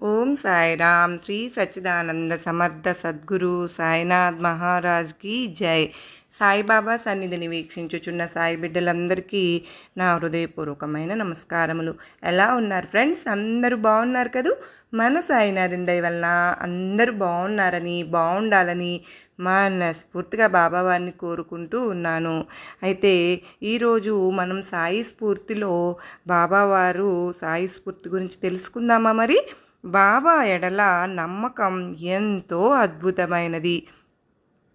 ఓం సాయిరామ్. శ్రీ సచ్చిదానంద సమర్థ సద్గురు సాయినాథ్ మహారాజ్కి జై. సాయిబాబా సన్నిధిని వీక్షించుచున్న సాయి బిడ్డలందరికీ నా హృదయపూర్వకమైన నమస్కారములు. ఎలా ఉన్నారు ఫ్రెండ్స్? అందరూ బాగున్నారు కదూ? మన సాయినాథుని దయ వలన అందరూ బాగున్నారని బాగుండాలని మనస్ఫూర్తిగా బాబావారిని కోరుకుంటూ ఉన్నాను. అయితే ఈరోజు మనం సాయి స్ఫూర్తిలో బాబావారు సాయి స్ఫూర్తి గురించి తెలుసుకుందామా మరి? బాబా ఎడల నమ్మకం ఎంతో అద్భుతమైనది.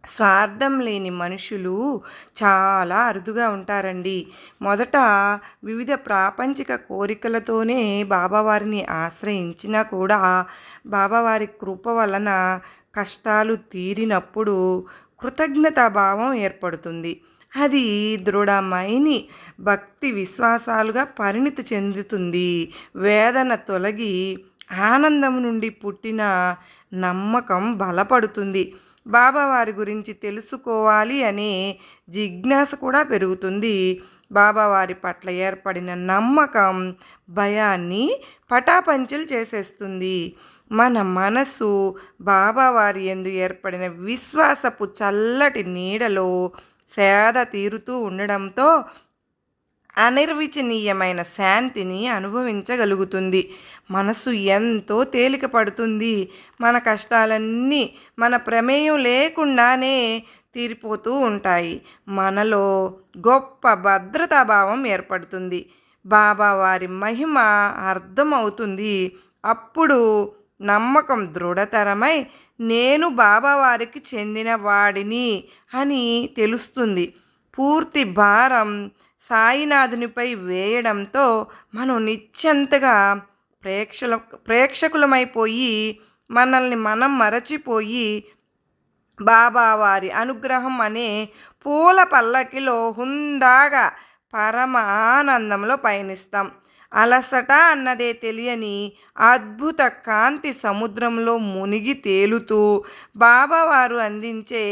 స్వార్థం లేని మనుషులు చాలా అరుదుగా ఉంటారండి. మొదట వివిధ ప్రాపంచిక కోరికలతోనే బాబావారిని ఆశ్రయించినా కూడా బాబావారి కృప వలన కష్టాలు తీరినప్పుడు కృతజ్ఞతాభావం ఏర్పడుతుంది. అది దృఢమైని భక్తి విశ్వాసాలుగా పరిణితి చెందుతుంది. వేదన తొలగి ఆనందం నుండి పుట్టిన నమ్మకం బలపడుతుంది. బాబావారి గురించి తెలుసుకోవాలి అనే జిజ్ఞాస కూడా పెరుగుతుంది. బాబావారి పట్ల ఏర్పడిన నమ్మకం భయాన్ని పటాపంచలు చేసేస్తుంది. మన మనసు బాబావారి ఎందు ఏర్పడిన విశ్వాసపు చల్లటి నీడలో సేద తీరుతూ ఉండడంతో అనిర్వచనీయమైన శాంతిని అనుభవించగలుగుతుంది. మనసు ఎంతో తేలిక పడుతుంది మన కష్టాలన్నీ మన ప్రమేయం లేకుండానే తీరిపోతూ ఉంటాయి. మనలో గొప్ప భద్రతాభావం ఏర్పడుతుంది. బాబా వారి మహిమ అర్థమవుతుంది. అప్పుడు నమ్మకం దృఢతరమై నేను బాబావారికి చెందిన వాడిని అని తెలుస్తుంది. పూర్తి భారం సాయినాథునిపై వేయడంతో మనం నిత్యంతగా ప్రేక్షల ప్రేక్షకులమైపోయి మనల్ని మనం మరచిపోయి బాబావారి అనుగ్రహం అనే పూల పల్లకిలో హుందాగా పరమ ఆనందంలో పయనిస్తాం. అలసట అన్నదే తెలియని అద్భుత కాంతి సముద్రంలో మునిగి తేలుతూ బాబావారు అందించే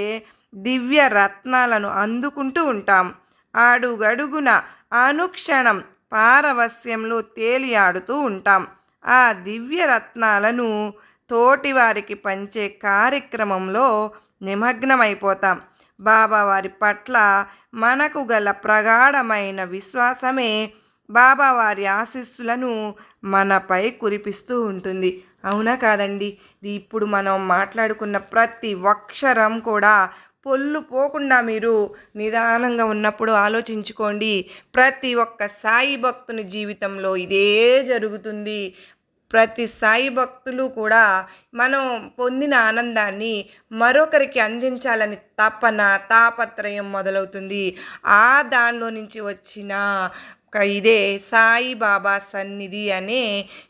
దివ్య రత్నాలను అందుకుంటూ ఉంటాం. అడుగడుగున అనుక్షణం పారవస్యంలో తేలియాడుతూ ఉంటాం. ఆ దివ్యరత్నాలను తోటివారికి పంచే కార్యక్రమంలో నిమగ్నమైపోతాం. బాబావారి పట్ల మనకు గల ప్రగాఢమైన విశ్వాసమే బాబావారి ఆశీస్సులను మనపై కురిపిస్తూ ఉంటుంది. అవునా కాదండి? ఇప్పుడు మనం మాట్లాడుకున్న ప్రతి అక్షరం కూడా పొల్లు పోకుండా మీరు నిదానంగా ఉన్నప్పుడు ఆలోచించుకోండి. ప్రతి ఒక్క సాయి భక్తుని జీవితంలో ఇదే జరుగుతుంది. ప్రతి సాయి భక్తులు కూడా మనం పొందిన ఆనందాన్ని మరొకరికి అందించాలని తపన తాపత్రయం మొదలవుతుంది. ఆ దానిలో నుంచి వచ్చిన ఇదే సాయిబాబా సన్నిధి అనే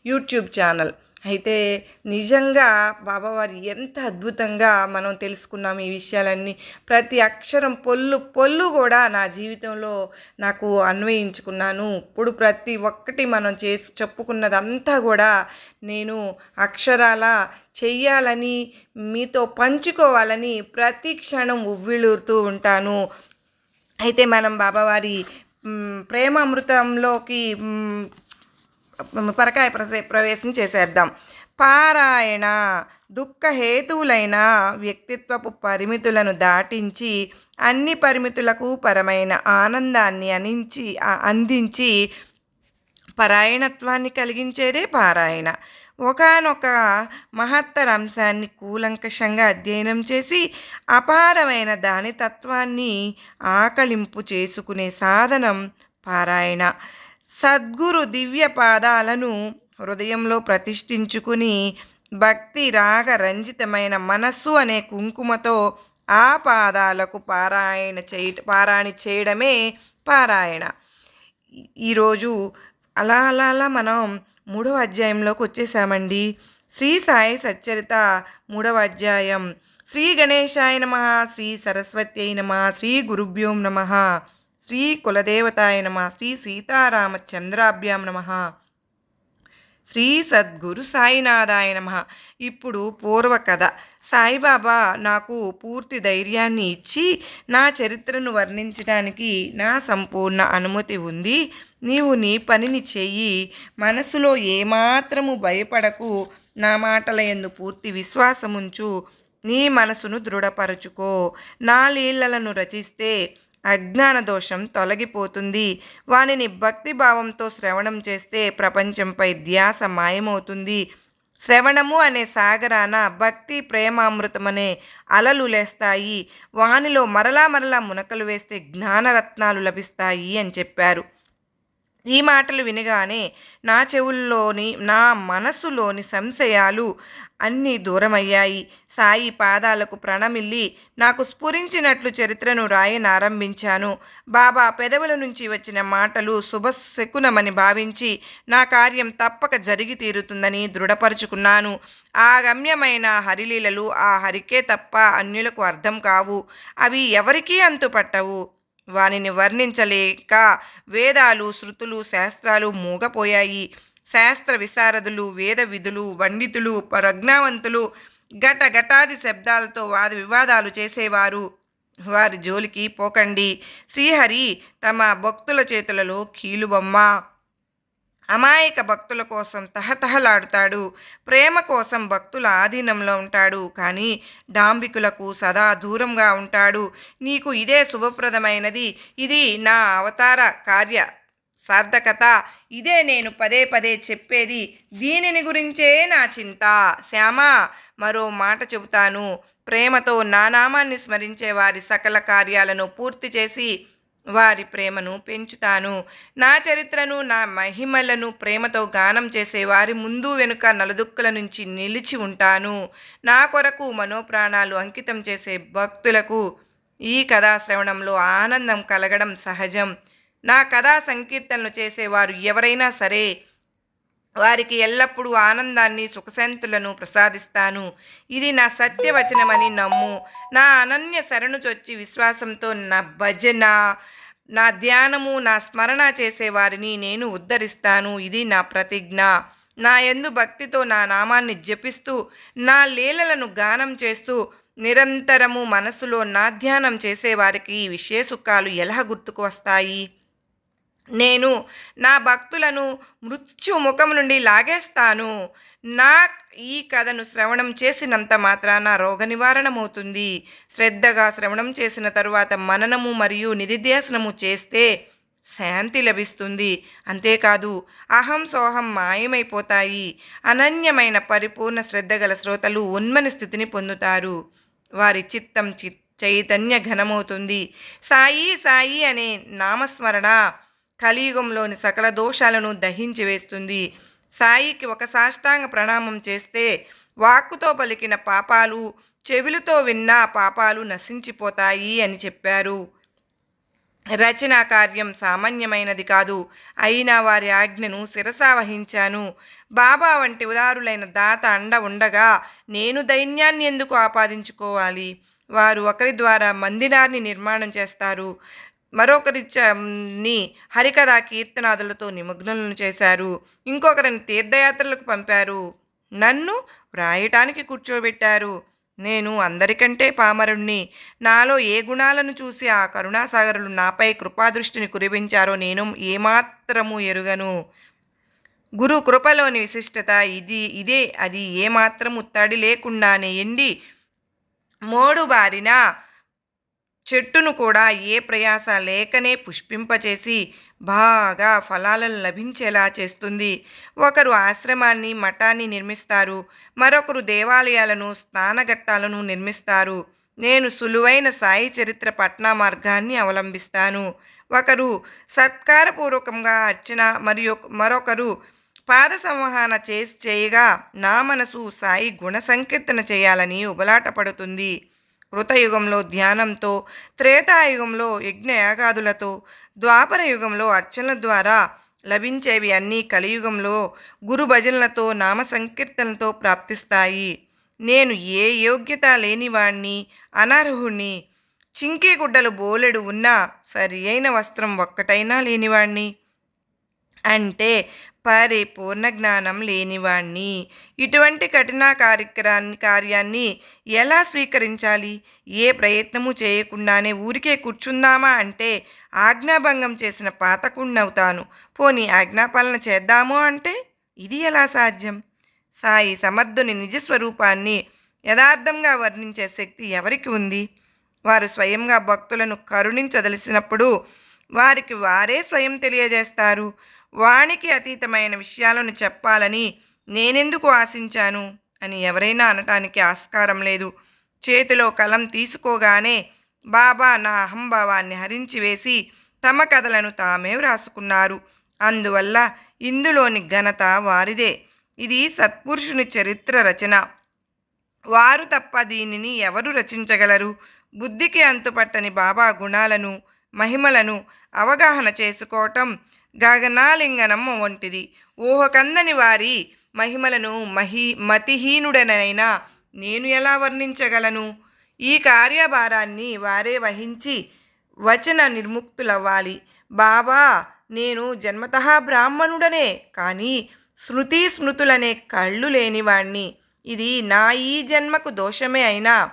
యూట్యూబ్ ఛానల్. అయితే నిజంగా బాబావారు ఎంత అద్భుతంగా మనం తెలుసుకున్నాం ఈ విషయాలన్నీ. ప్రతి అక్షరం పొల్లు పొల్లు కూడా నా జీవితంలో నాకు అన్వయించుకున్నాను. ఇప్పుడు ప్రతి ఒక్కటి మనం చేసి చెప్పుకున్నదంతా కూడా నేను అక్షరాల చెయ్యాలని మీతో పంచుకోవాలని ప్రతి క్షణం ఉవ్విళూరుతూ ఉంటాను. అయితే మనం బాబావారి ప్రేమ అమృతంలోకి పరకాయ ప్రవేశం చేసేద్దాం. పారాయణ దుఃఖహేతువులైన వ్యక్తిత్వపు పరిమితులను దాటించి అన్ని పరిమితులకు పరమైన ఆనందాన్ని అనించి అందించి పరాయణత్వాన్ని కలిగించేదే పారాయణ. ఒకనొక మహత్తర అంశాన్ని కూలంకషంగా అధ్యయనం చేసి అపారమైన దాని తత్వాన్ని ఆకలింపు చేసుకునే సాధనం పారాయణ. సద్గురు దివ్య పాదాలను హృదయంలో ప్రతిష్ఠించుకుని భక్తి రాగ రంజితమైన మనస్సు అనే కుంకుమతో ఆ పాదాలకు పారాయణ చేయ పారాయణ చేయడమే పారాయణ. ఈరోజు అలా అలా అలా మనం మూడవ అధ్యాయంలోకి వచ్చేసామండి. శ్రీ సాయి సచ్చరిత మూడవ అధ్యాయం. శ్రీ గణేశాయ నమ శ్రీ సరస్వతి అయిన నమ శ్రీ గురుభ్యోం నమ. శ్రీ కులదేవతాయ నమ. శ్రీ సీతారామచంద్రాభ్యాం నమ. శ్రీ సద్గురు సాయినాథాయ నమ. ఇప్పుడు పూర్వ కథ సాయిబాబా నాకు పూర్తి ధైర్యాన్ని ఇచ్చి నా చరిత్రను వర్ణించడానికి నా సంపూర్ణ అనుమతి ఉంది. నీవు నీ పనిని చెయ్యి. మనసులో ఏమాత్రము భయపడకు. నా మాటల ఎందు పూర్తి విశ్వాసముంచు. నీ మనసును దృఢపరచుకో. నా లీలలను రచిస్తే అజ్ఞాన దోషం తొలగిపోతుంది. వానిని భక్తిభావంతో శ్రవణం చేస్తే ప్రపంచంపై ధ్యాస మాయమవుతుంది. శ్రవణము అనే సాగరాన భక్తి ప్రేమామృతమనే అలలు లేస్తాయి. వానిలో మరలా మరలా మునకలు వేస్తే జ్ఞానరత్నాలు లభిస్తాయి అని చెప్పారు. ఈ మాటలు వినగానే నా చెవుల్లోని నా మనస్సులోని సంశయాలు అన్నీ దూరమయ్యాయి. సాయి పాదాలకు ప్రణమిల్లి నాకు స్ఫురించినట్లు చరిత్రను రాయనారంభించాను బాబా పెదవుల నుంచి వచ్చిన మాటలు శుభశకునమని భావించి నా కార్యం తప్పక జరిగి తీరుతుందని దృఢపరుచుకున్నాను. ఆ గమ్యమైన హరిలీలలు ఆ హరికే తప్ప అన్యులకు అర్థం కావు. అవి ఎవరికీ అంతుపట్టవు. వానిని వర్ణించలేక వేదాలు శృతులు శాస్త్రాలు మూగపోయాయి. శాస్త్ర విశారదులు వేద విధులు పండితులు ప్రజ్ఞావంతులు ఘట ఘటాది శబ్దాలతో వాద వివాదాలు చేసేవారు. వారి జోలికి పోకండి. శ్రీహరి తమ భక్తుల చేతులలో కీలుబొమ్మ అమాయక భక్తుల కోసం తహతహలాడుతాడు. ప్రేమ కోసం భక్తుల ఆధీనంలో ఉంటాడు. కానీ డాంబికులకు సదా దూరంగా ఉంటాడు. నీకు ఇదే శుభప్రదమైనది. ఇది నా అవతార కార్య సార్థకత. ఇదే నేను పదే పదే చెప్పేది. దీనిని గురించే నా చింత. శ్యామ మరో మాట చెబుతాను. ప్రేమతో నా నామాన్ని స్మరించే వారి సకల కార్యాలను పూర్తి చేసి వారి ప్రేమను పెంచుతాను. నా చరిత్రను నా మహిమలను ప్రేమతో గానం చేసే వారి ముందు వెనుక నలుదుక్కుల నుంచి నిలిచి ఉంటాను. నా కొరకు మనోప్రాణాలు అంకితం చేసే భక్తులకు ఈ కథా శ్రవణంలో ఆనందం కలగడం సహజం. నా కథా సంకీర్తనలు చేసేవారు ఎవరైనా సరే వారికి ఎల్లప్పుడూ ఆనందాన్ని సుఖశాంతులను ప్రసాదిస్తాను. ఇది నా సత్యవచనమని నమ్ము. నా అనన్య శరణు చొచ్చి విశ్వాసంతో నా భజన నా ధ్యానము నా స్మరణ చేసేవారిని నేను ఉద్ధరిస్తాను. ఇది నా ప్రతిజ్ఞ. నా ఎందు భక్తితో నా నామాన్ని జపిస్తూ నా లీలలను గానం చేస్తూ నిరంతరము మనసులో నా ధ్యానం చేసేవారికి ఈ విశేషుఖాలు సుఖాలు ఎలా గుర్తుకు వస్తాయి? నేను నా భక్తులను మృత్యు ముఖం నుండి లాగేస్తాను. నా ఈ కథను శ్రవణం చేసినంత మాత్రాన రోగ నివారణమవుతుంది శ్రద్ధగా శ్రవణం చేసిన తరువాత మననము మరియు నిధిధ్యాసనము చేస్తే శాంతి లభిస్తుంది. అంతేకాదు అహం సోహం మాయమైపోతాయి. అనన్యమైన పరిపూర్ణ శ్రద్ధ గల శ్రోతలు ఉన్మని స్థితిని పొందుతారు. వారి చిత్తం చి చైతన్య ఘనమవుతుంది. సాయి సాయి అనే నామస్మరణ కలియుగంలోని సకల దోషాలను దహించి వేస్తుంది. సాయికి ఒక సాష్టాంగ ప్రణామం చేస్తే వాక్కుతో పలికిన పాపాలు చెవులతో విన్న పాపాలు నశించిపోతాయి అని చెప్పారు. రచనా కార్యం సామాన్యమైనది కాదు. అయినా వారి ఆజ్ఞను శిరసా వహించాను. బాబా వంటి ఉదారులైన దాత అండ ఉండగా నేను దైన్యాన్ని ఎందుకు ఆపాదించుకోవాలి? వారు ఒకరి ద్వారా మందిరాన్ని నిర్మాణం చేస్తారు. మరొకరిని హరికథ కీర్తనాదులతో నిమగ్నులను చేశారు. ఇంకొకరిని తీర్థయాత్రలకు పంపారు. నన్ను వ్రాయటానికి కూర్చోబెట్టారు. నేను అందరికంటే పామరుణ్ణి. నాలో ఏ గుణాలను చూసి ఆ కరుణాసాగరులు నాపై కృపాదృష్టిని కురిపించారో నేను ఏమాత్రము ఎరుగను. గురు కృపలోని విశిష్టత ఇది ఇదే అది ఏమాత్రము తడి లేకుండానే ఎండి మోడు బారిన చెట్టును కూడా ఏ ప్రయాస లేకనే పుష్పింపచేసి బాగా ఫలాలను లభించేలా చేస్తుంది. ఒకరు ఆశ్రమాన్ని మఠాన్ని నిర్మిస్తారు. మరొకరు దేవాలయాలను స్నానఘట్టాలను నిర్మిస్తారు. నేను సులువైన సాయి చరిత్ర పట్నా మార్గాన్ని అవలంబిస్తాను. ఒకరు సత్కారపూర్వకంగా అర్చన మరియు మరొకరు పాద సంవహన చేసి చేయగా నా మనసు సాయి గుణ సంకీర్తన చేయాలని ఉబలాట పడుతుంది కృతయుగంలో ధ్యానంతో త్రేతాయుగంలో యజ్ఞయాగాదులతో ద్వాపర యుగంలో అర్చనల ద్వారా లభించేవి అన్నీ కలియుగంలో గురు భజనలతో నామ సంకీర్తనలతో ప్రాప్తిస్తాయి. నేను ఏ యోగ్యత లేనివాణ్ణి అనర్హుణ్ణి చింకీ గుడ్డలు బోలెడు ఉన్నా సరి అయిన వస్త్రం ఒక్కటైనా లేనివాణ్ణి. అంటే పరిపూర్ణ జ్ఞానం లేనివాణ్ణి. ఇటువంటి కఠిన కార్యక్రమాన్ని కార్యాన్ని ఎలా స్వీకరించాలి? ఏ ప్రయత్నము చేయకుండానే ఊరికే కూర్చుందామా అంటే ఆజ్ఞాభంగం చేసిన పాతకుండవుతాను పోనీ ఆజ్ఞాపాలన చేద్దాము అంటే ఇది ఎలా సాధ్యం? సాయి సమర్థుని నిజస్వరూపాన్ని యథార్థంగా వర్ణించే శక్తి ఎవరికి ఉంది? వారు స్వయంగా భక్తులను కరుణించదలిసినప్పుడు వారికి వారే స్వయం తెలియజేస్తారు. వాణికి అతీతమైన విషయాలను చెప్పాలని నేనెందుకు ఆశించాను? అని ఎవరైనా అనటానికి ఆస్కారం లేదు. చేతిలో కలం తీసుకోగానే బాబా నా అహంభావాన్ని హరించి వేసి తమ కథలను తామే వ్రాసుకున్నారు. అందువల్ల ఇందులోని ఘనత వారిదే. ఇది సత్పురుషుని చరిత్ర రచన. వారు తప్ప దీనిని ఎవరు రచించగలరు? బుద్ధికి అంతుపట్టని బాబా గుణాలను మహిమలను అవగాహన చేసుకోవటం గగనాలింగనం వంటిది. ఊహకందని వారి మహిమలను మహి మతిహీనుడనైనా నేను ఎలా వర్ణించగలను? ఈ కార్యభారాన్ని వారే వహించి వచన నిర్ముక్తులవ్వాలి. బాబా నేను జన్మతః బ్రాహ్మణుడనే కానీ శృతి స్మృతులనే కళ్ళు లేనివాణ్ణి ఇది నా ఈ జన్మకు దోషమే అయినా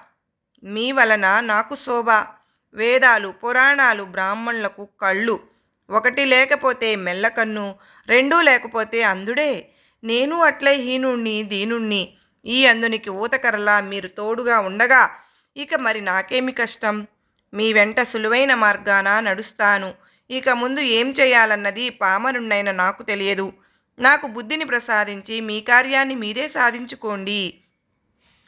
మీ వలన నాకు శోభ. వేదాలు పురాణాలు బ్రాహ్మణులకు కళ్ళు ఒకటి లేకపోతే మెల్లకన్ను రెండూ లేకపోతే అందుడే. నేను అట్లే హీనుణ్ణి దీనుణ్ణి. ఈ అందునికి ఊతకరలా మీరు తోడుగా ఉండగా ఇక మరి నాకేమి కష్టం? మీ వెంట సులువైన మార్గాన నడుస్తాను. ఇక ముందు ఏం చేయాలన్నది పామరుణ్ణైన నాకు తెలియదు. నాకు బుద్ధిని ప్రసాదించి మీ కార్యాన్ని మీరే సాధించుకోండి.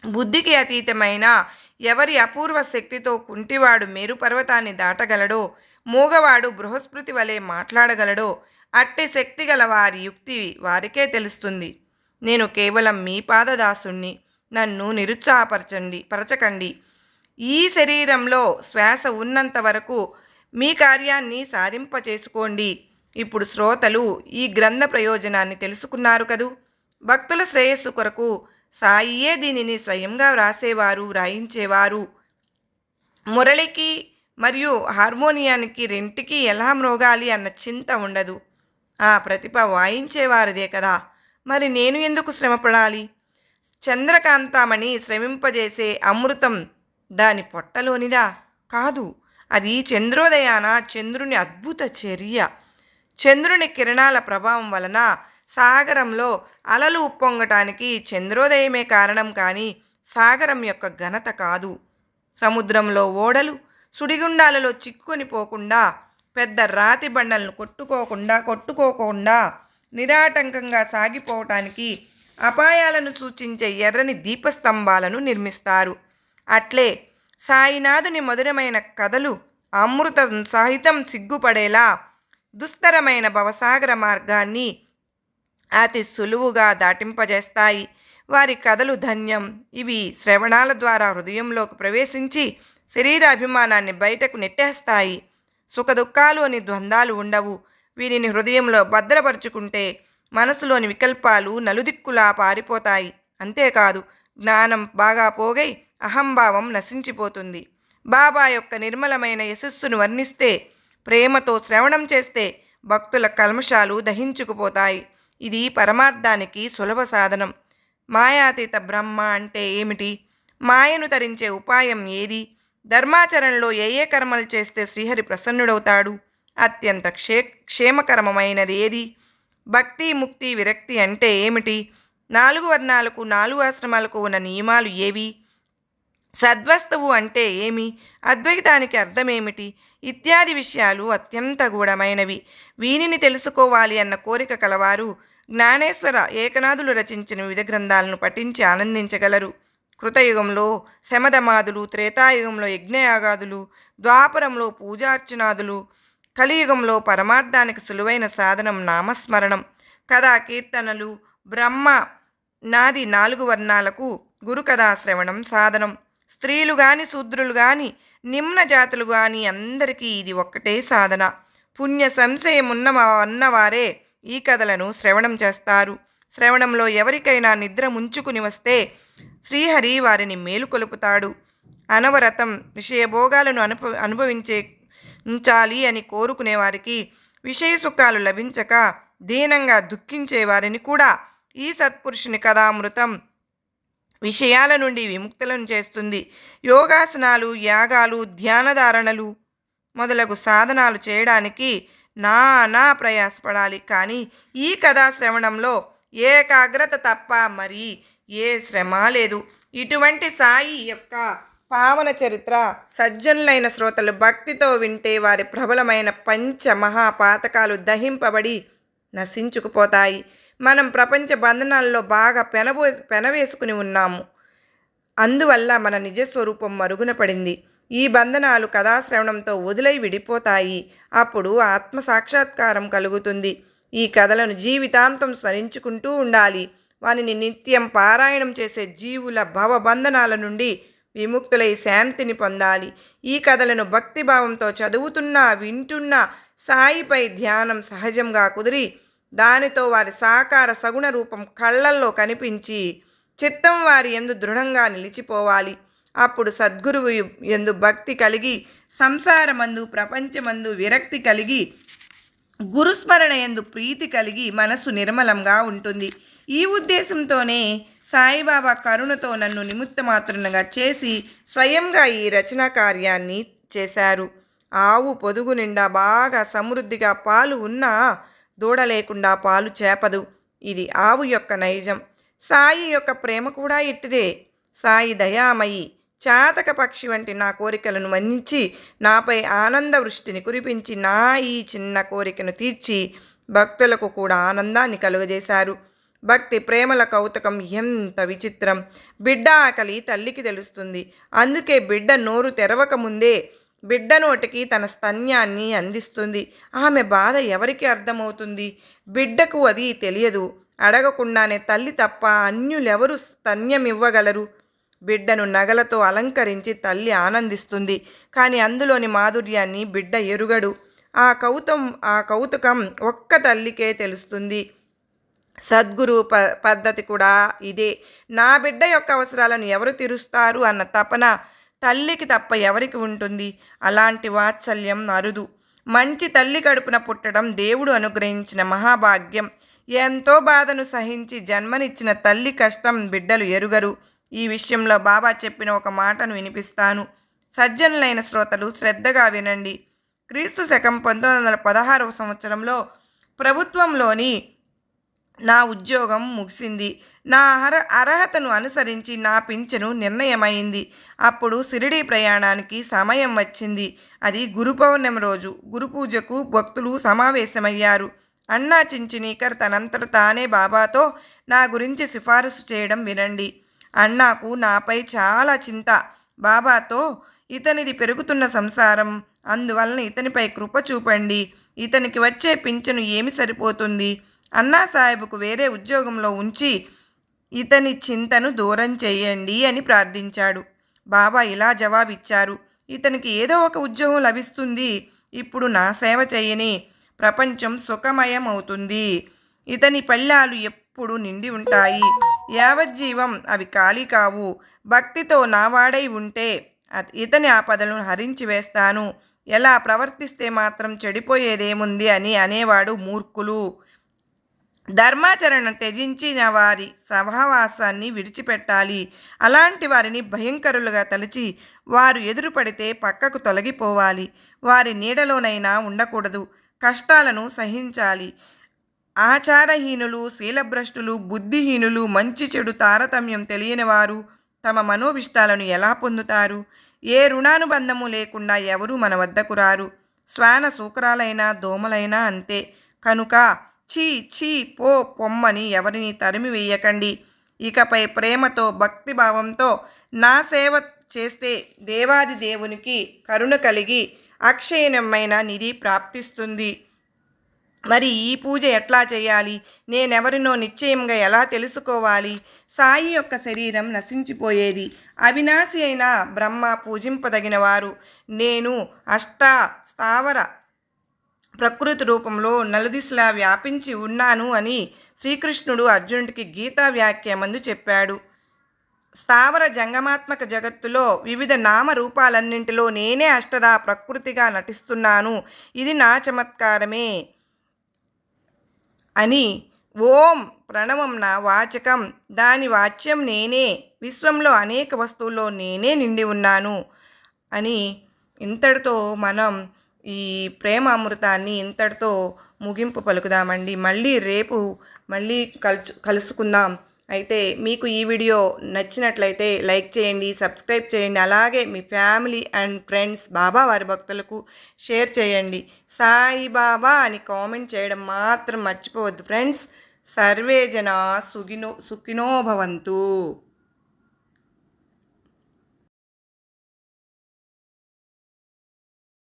బుద్ధికి అతీతమైన ఎవరి అపూర్వ శక్తితో కుంటివాడు మేరు పర్వతాన్ని దాటగలడో మూగవాడు బృహస్పతి వలె మాట్లాడగలడో అట్టి శక్తి గల వారి యుక్తి వారికే తెలుస్తుంది. నేను కేవలం మీ పాదదాసుణ్ణి నన్ను నిరుత్సాహపరచండి పరచకండి. ఈ శరీరంలో శ్వాస ఉన్నంత వరకు మీ కార్యాన్ని సాధింపచేసుకోండి. ఇప్పుడు శ్రోతలు ఈ గ్రంథ ప్రయోజనాన్ని తెలుసుకున్నారు కదూ? భక్తుల శ్రేయస్సు కొరకు సాయియే దీనిని స్వయంగా వ్రాసేవారు వ్రాయించేవారు మురళికి మరియు హార్మోనియానికి రెంటికి ఎలా మ్రోగాలి అన్న చింత ఉండదు. ఆ ప్రతిభ వాయించేవారిదే కదా. మరి నేను ఎందుకు శ్రమపడాలి? చంద్రకాంతామణి శ్రమింపజేసే అమృతం దాని పొట్టలోనిదా? కాదు అది చంద్రోదయాన చంద్రుని అద్భుత చర్య. చంద్రుని కిరణాల ప్రభావం వలన సాగరంలో అలలు ఉప్పొంగటానికి చంద్రోదయమే కారణం కానీ సాగరం యొక్క ఘనత కాదు. సముద్రంలో ఓడలు సుడిగుండాలలో చిక్కుకొని పోకుండా పెద్ద రాతి బండలను కొట్టుకోకుండా కొట్టుకోకుండా నిరాటంకంగా సాగిపోవటానికి అపాయాలను సూచించే ఎర్రని దీపస్తంభాలను నిర్మిస్తారు. అట్లే సాయినాథుని మధురమైన కథలు అమృత సహితం సిగ్గుపడేలా దుస్తరమైన భవసాగర మార్గాన్ని అతి సులువుగా దాటింపజేస్తాయి. వారి కథలు ధన్యం. ఇవి శ్రవణాల ద్వారా హృదయంలోకి ప్రవేశించి శరీర అభిమానాన్ని బయటకు నెట్టేస్తాయి. సుఖదుఖాలు అని ద్వంద్వాలు ఉండవు. వీరిని హృదయంలో భద్రపరుచుకుంటే మనసులోని వికల్పాలు నలుదిక్కులా పారిపోతాయి. అంతేకాదు జ్ఞానం బాగా పోగై అహంభావం నశించిపోతుంది. బాబా యొక్క నిర్మలమైన యశస్సును వర్ణిస్తే ప్రేమతో శ్రవణం చేస్తే భక్తుల కల్మషాలు దహించుకుపోతాయి. ఇది పరమార్థానికి సులభ సాధనం. మాయాతీత బ్రహ్మ అంటే ఏమిటి? మాయను తరించే ఉపాయం ఏది? ధర్మాచరణలో ఏ ఏ కర్మలు చేస్తే శ్రీహరి ప్రసన్నుడవుతాడు? అత్యంత క్షే క్షేమకరమైనది ఏది? భక్తి ముక్తి విరక్తి అంటే ఏమిటి? నాలుగు వర్ణాలకు నాలుగు ఆశ్రమాలకు ఉన్న నియమాలు ఏవి? సద్వస్తువు అంటే ఏమి? అద్వైతానికి అర్థమేమిటి? ఇత్యాది విషయాలు అత్యంత గూఢమైనవి. వీనిని తెలుసుకోవాలి అన్న కోరిక కలవారు జ్ఞానేశ్వర ఏకనాథులు రచించిన వివిధ గ్రంథాలను పఠించి ఆనందించగలరు. కృతయుగంలో శమధమాదులు త్రేతాయుగంలో యజ్ఞయాగాదులు ద్వాపరంలో పూజార్చనాదులు కలియుగంలో పరమార్థానికి సులువైన సాధనం నామస్మరణం కథా కీర్తనలు బ్రహ్మ నాది నాలుగు వర్ణాలకు గురుకథా శ్రవణం సాధనం. స్త్రీలు గాని శూద్రులు గాని నిమ్న జాతులు గాని అందరికీ ఇది ఒక్కటే సాధన. పుణ్య సంశయం ఉన్న అన్నవారే ఈ కథలను శ్రవణం చేస్తారు. శ్రవణంలో ఎవరికైనా నిద్ర ముంచుకుని వస్తే శ్రీహరి వారిని మేలుకొలుపుతాడు. అనవరతం విషయభోగాలను అనుభ అనుభవించే ఉంచాలి అని కోరుకునే వారికి విషయ సుఖాలు లభించక దీనంగా దుఃఖించే వారిని కూడా ఈ సత్పురుషుని కథామృతం విషయాల నుండి విముక్తులను చేస్తుంది. యోగాసనాలు యాగాలు ధ్యానధారణలు మొదలగు సాధనాలు చేయడానికి నానా ప్రయాసపడాలి. కానీ ఈ కథా శ్రవణంలో ఏకాగ్రత తప్ప మరి ఏ శ్రమ లేదు. ఇటువంటి సాయి యొక్క పావన చరిత్ర సజ్జనులైన శ్రోతలు భక్తితో వింటే వారి ప్రబలమైన పంచ మహాపాతకాలు దహింపబడి నశించుకుపోతాయి. మనం ప్రపంచ బంధనాల్లో బాగా పెనబో పెనవేసుకుని ఉన్నాము. అందువల్ల మన నిజస్వరూపం మరుగున పడింది. ఈ బంధనాలు కథాశ్రవణంతో వదిలై విడిపోతాయి. అప్పుడు ఆత్మ సాక్షాత్కారం కలుగుతుంది. ఈ కథలను జీవితాంతం స్మరించుకుంటూ ఉండాలి. వానిని నిత్యం పారాయణం చేసే జీవుల భవబంధనాల నుండి విముక్తులై శాంతిని పొందాలి. ఈ కథలను భక్తిభావంతో చదువుతున్నా వింటున్నా సాయిపై ధ్యానం సహజంగా కుదిరి దానితో వారి సాకార సగుణ రూపం కళ్ళల్లో కనిపించి చిత్తం వారి ఎందు దృఢంగా నిలిచిపోవాలి. అప్పుడు సద్గురువు ఎందు భక్తి కలిగి సంసారమందు ప్రపంచమందు విరక్తి కలిగి గురుస్మరణ ఎందు ప్రీతి కలిగి మనస్సు నిర్మలంగా ఉంటుంది. ఈ ఉద్దేశంతోనే సాయిబాబా కరుణతో నన్ను నిమిత్తమాత్రంగా చేసి స్వయంగా ఈ రచనా కార్యాన్ని చేశారు. ఆవు పొదుగు నిండా బాగా సమృద్ధిగా పాలు ఉన్నా దూడ లేకుండా పాలు చేపదు. ఇది ఆవు యొక్క నైజం. సాయి యొక్క ప్రేమ కూడా ఇట్టిదే. సాయి దయామయి. చాతక పక్షి వంటి నా కోరికలను మన్నించి నాపై ఆనంద వృష్టిని కురిపించి నా ఈ చిన్న కోరికను తీర్చి భక్తులకు కూడా ఆనందాన్ని కలుగజేశారు. భక్తి ప్రేమల కౌతకం ఎంత విచిత్రం! బిడ్డ ఆకలి తల్లికి తెలుస్తుంది. అందుకే బిడ్డ నోరు తెరవక ముందే బిడ్డ నోటికి తన స్తన్యాన్ని అందిస్తుంది. ఆమె బాధ ఎవరికి అర్థమవుతుంది? బిడ్డకు అది తెలియదు. అడగకుండానే తల్లి తప్ప అన్యులెవరు స్తన్యమివ్వగలరు? ఇవ్వగలరు బిడ్డను నగలతో అలంకరించి తల్లి ఆనందిస్తుంది. కానీ అందులోని మాధుర్యాన్ని బిడ్డ ఎరుగడు. ఆ కౌతం ఆ కౌతుకం ఒక్క తల్లికే తెలుస్తుంది. సద్గురు ప పద్ధతి కూడా ఇదే. నా బిడ్డ యొక్క అవసరాలను ఎవరు తీరుస్తారు అన్న తపన తల్లికి తప్ప ఎవరికి ఉంటుంది? అలాంటి వాత్సల్యం అరుదు. మంచి తల్లి కడుపున పుట్టడం దేవుడు అనుగ్రహించిన మహాభాగ్యం. ఎంతో బాధను సహించి జన్మనిచ్చిన తల్లి కష్టం బిడ్డలు ఎరుగరు. ఈ విషయంలో బాబా చెప్పిన ఒక మాటను వినిపిస్తాను. సజ్జనులైన శ్రోతలు శ్రద్ధగా వినండి. క్రీస్తు శకం పంతొమ్మిది వందల పదహారవ సంవత్సరంలో ప్రభుత్వంలోని నా ఉద్యోగం ముగిసింది. నా అర్హ అర్హతను అనుసరించి నా పింఛను నిర్ణయమైంది. అప్పుడు సిరిడి ప్రయాణానికి సమయం వచ్చింది. అది గురు పౌర్ణమి రోజు. గురు పూజకు భక్తులు సమావేశమయ్యారు. అన్నా చించినీకర్ తనంతట తానే బాబాతో నా గురించి సిఫారసు చేయడం వినండి. అన్నాకు నాపై చాలా చింత. బాబాతో ఇతనిది పెరుగుతున్న సంసారం. అందువలన ఇతనిపై కృప చూపండి. ఇతనికి వచ్చే పింఛను ఏమి సరిపోతుంది? అన్నా సాహెబ్కు వేరే ఉద్యోగంలో ఉంచి ఇతని చింతను దూరం చేయండి అని ప్రార్థించాడు. బాబా ఇలా జవాబిచ్చారు. ఇతనికి ఏదో ఒక ఉద్యోగం లభిస్తుంది. ఇప్పుడు నా సేవ చేయని ప్రపంచం సుఖమయం అవుతుంది ఇతని పళ్ళాలు ఎప్పుడు నిండి ఉంటాయి. యావజ్జీవం అవి ఖాళీ కావు. భక్తితో నావాడై ఉంటే ఇతని ఆపదలను హరించి వేస్తాను. ఎలా ప్రవర్తిస్తే మాత్రం చెడిపోయేదేముంది అని అనేవాడు మూర్ఖులు. ధర్మాచరణ త్యజించిన వారి సహవాసాన్ని విడిచిపెట్టాలి. అలాంటి వారిని భయంకరులుగా తలచి వారు ఎదురుపడితే పక్కకు తొలగిపోవాలి. వారి నీడలోనైనా ఉండకూడదు. కష్టాలను సహించాలి. ఆచారహీనులు శీలభ్రష్టులు బుద్ధిహీనులు మంచి చెడు తారతమ్యం తెలియని వారు తమ మనోభిష్టాలను ఎలా పొందుతారు? ఏ రుణానుబంధము లేకుండా ఎవరూ మన వద్దకు రారు? శ్వాన సూకరాలైనా దోమలైనా అంతే. కనుక చీ చీ పో పొమ్మని ఎవరిని తరిమి వేయకండి. ఇకపై ప్రేమతో భక్తిభావంతో నా సేవ చేస్తే దేవాది దేవునికి కరుణ కలిగి అక్షయణమైన నిధి ప్రాప్తిస్తుంది. మరి ఈ పూజ ఎట్లా చేయాలి? నేనెవరినో నిశ్చయంగా ఎలా తెలుసుకోవాలి? సాయి యొక్క శరీరం నశించిపోయేది. అవినాశి అయిన బ్రహ్మ పూజింపదగిన వారు. నేను అష్ట స్థావర ప్రకృతి రూపంలో నలుదిశలా వ్యాపించి ఉన్నాను అని శ్రీకృష్ణుడు అర్జునుడికి గీతా వ్యాఖ్యమందు చెప్పాడు. స్థావర జంగమాత్మక జగత్తులో వివిధ నామ రూపాలన్నింటిలో నేనే అష్టదా ప్రకృతిగా నటిస్తున్నాను. ఇది నా చమత్కారమే. అని ఓం ప్రణవంన వాచకం. దాని వాచ్యం నేనే. విశ్వంలో అనేక వస్తువుల్లో నేనే నిండి ఉన్నాను అని ఇంతటితో మనం ఈ ప్రేమ అమృతాన్ని ఇంతటితో ముగింపు పలుకుదామండి. మళ్ళీ రేపు మళ్ళీ కలుచు కలుసుకుందాం. అయితే మీకు ఈ వీడియో నచ్చినట్లయితే లైక్ చేయండి సబ్స్క్రైబ్ చేయండి అలాగే మీ ఫ్యామిలీ అండ్ ఫ్రెండ్స్ బాబా వారి భక్తులకు షేర్ చేయండి. సాయి బాబా అని కామెంట్ చేయడం మాత్రం మర్చిపోవద్దు ఫ్రెండ్స్. సర్వే జన సుఖినో సుఖినోభవంతు